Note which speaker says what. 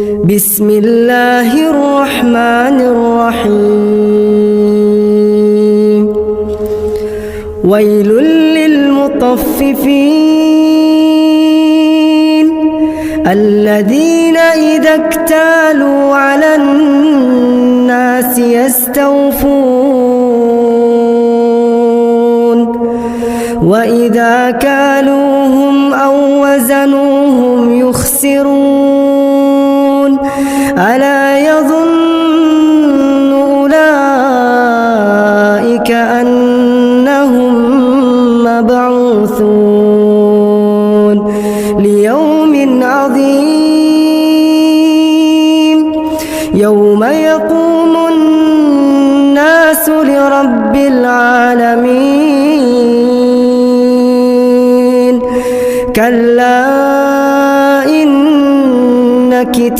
Speaker 1: بسم الله الرحمن الرحيم. ويل للمطففين الذين إذا اكتالوا على الناس يستوفون. وإذا كالوهم أو وزنوهم يخسرون ألا يظن أولئك أنهم مبعوثون ليوم عظيم يوم يقوم الناس لرب العالمين كلا إن كتاب